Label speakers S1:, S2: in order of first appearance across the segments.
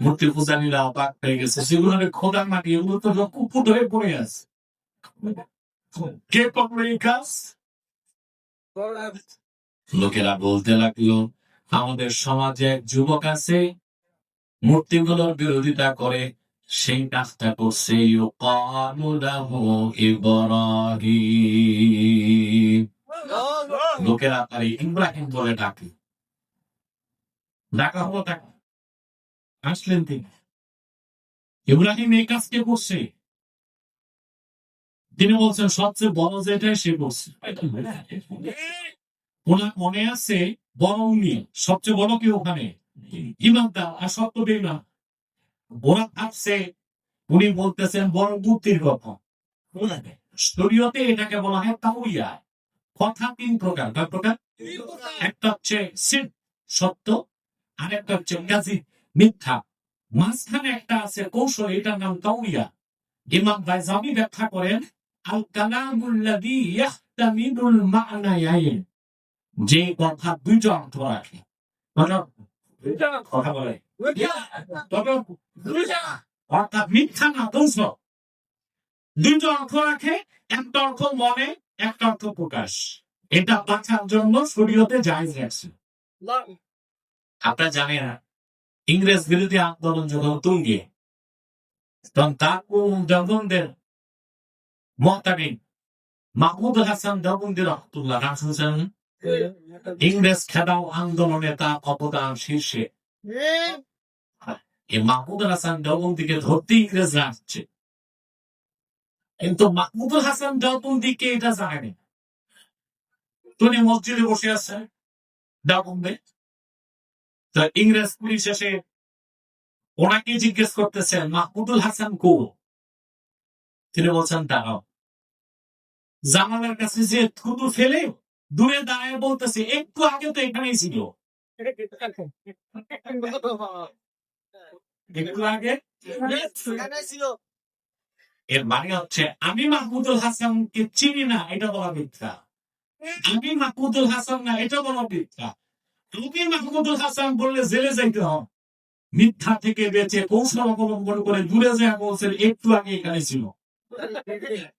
S1: মূর্তি পূজারীরা অবাক হয়ে গেছে সেগুলো খোদার মাটি, এগুলো তো কুপুট হয়ে পড়ে আছে। কে করল এই কাজ? লোকেরা বলতে লাগল, আমাদের সমাজে এক যুবক আছে, মূর্তিগুলোর বিরোধিতা করে, সেই কাজটা করছে লোকেরা তার ইব্রাহিম বলে ডাকে। ডাকা হলো তাকে। আসলেন তিনি। ইব্রাহিম এই কাজকে করছে? তিনি বলছেন, সবচেয়ে বড় যেটাই সে করছে। ওনার মনে আছে বড় উনি, সবচেয়ে বড় কি ওখানে? ইমানদার, আর সত্য না ওরা ভাবছে উনি বলতেছেন, বড় মূর্তির কথা। শরীয়তে এটাকে বলা হয় তাউইয়া কথা তিন প্রকার। কয় প্রকার? একটা হচ্ছে সিদ, সত্য আর একটা হচ্ছে গাজি মিথ্যা। মাঝখানে একটা আছে কৌশল এটার নাম তাউইয়া ইমাম বাইজামি ব্যাখ্যা করেন আল কালামুল্লাযী ইয়াহতামিলুল মা'নায়াইন। যে কথা দুইটা অর্থ রাখে। মানে কথা বলে। অর্থাৎ মিথ্যা না দোষ দুইটা অর্থ রাখে একটা অর্থ মনে একটা অর্থ প্রকাশ। এটা বাঁচার জন্য শরীয়তে জায়জ আপনারা জানেন না। ইংরেজ বিরোধী আন্দোলন যখন তুঙ্গে। তখন তাকুম দেওবন্দের মহতামিন মাহমুদ হাসান দেওবন্দি রহমতুল্লাহ শুনছেন? ইংরেজ খেদাও আন্দোলনে তা অবদান শীর্ষে। এই মাহমুদুল হাসান দেওবন্দিকে ধরতে ইংরেজরা আসছে। কিন্তু মাহমুদুল হাসান দেওবন্দিকে এটা জানেনি তিনি মসজিদে বসে আছে দেওবন্দে। তো ইংরেজ পুলিশ এসে ওনাকে জিজ্ঞেস করতেছেন মাহমুদুল হাসান কো? তিনি বলছেন দাঁড়াও। জানালার কাছে যে থুতু ফেলে দূরে দাঁড়ায় বলতেছে একটু আগে তো এখানেই ছিল। একটু আগে? এর মানে হচ্ছে আমি মাহমুদুল হাসানকে চিনি না এটা বলা মিথ্যা। আমি মাহমুদুল হাসান না এটা বলা মিথ্যা। তুমি মাহমুদুল হাসান বললে জেলে যাইতে হবে মিথ্যা থেকে বেঁচে কৌশল অবলম্বন করে দূরে যায় বলছেন একটু আগে এখানে ছিল।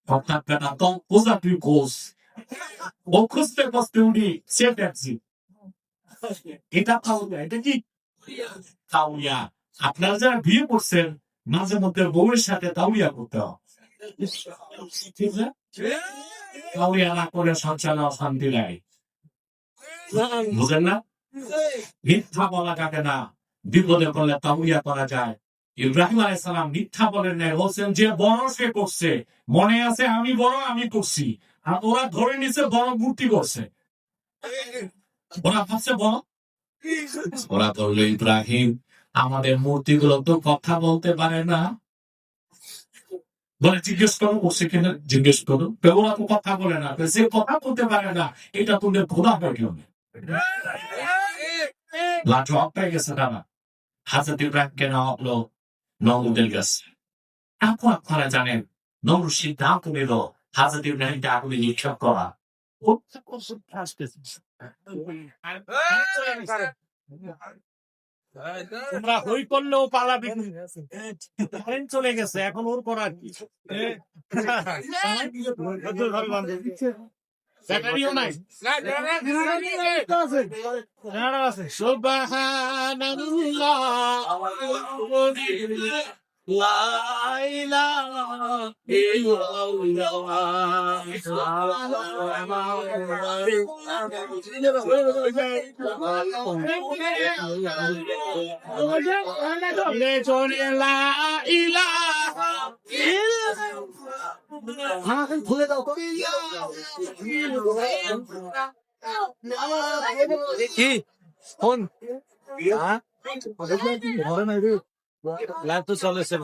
S1: অর্থাৎ বেটা তো কোজা তুই কোষ ও খুঁজতে খুঁজতে সে ট্যাক্সি এটা তাউলিয়া এটা কি? তাউলিয়া আপনারা যারা বিয়ে করছেন মাঝে মধ্যে বউয়ের সাথে তাউলিয়া করতে হবে তাউলিয়া না? করে সংসারে অশান্তি লাগে বুঝেন না? মিথ্যা বলা যাবে না। বিপদে পড়লে তাউলিয়া করা যায়। ইব্রাহিম আলাইসালাম মিথ্যা বলেন নাই। বলছেন যে বড় সে করছে। মনে আছে আমি বড়, আমি করছি। আর ওরা ধরে নিছে বড় মূর্তি করছে। ওরা ভাবছে বড়? ওরা বলল, ইব্রাহিম, আমাদের মূর্তিগুলো তো কথা বলতে পারে না। বলে, জিজ্ঞেস করো বসে কিনা জিজ্ঞেস করো। ওরা তো কথা বলে না। যে কথা বলতে পারে না। এটা তুলে খোদা হয়ে গেল লাঠি অপটাই গেছে তারা হাজরত ইব্রাহিমকে নেওয়া হলো নমরুদের কাছে। এখন আপনারা জানেন নমরুদ সিদ্ধান্ত নিল হাজরত ইব্রাহিমকে আগুনে নিক্ষেপ করা। তোমরা হই করলেও পালাবি। কারেন্ট চলে গেছে এখন ওর করার কি? ব্যাটারিও নাই সুবহানাল্লাহ লা ইলাহা ইল্লাল্লাহ লা ইলাহা
S2: খুলে দাও তো কি ফোন ঘরে নাই রে লাইভ তো চলেছে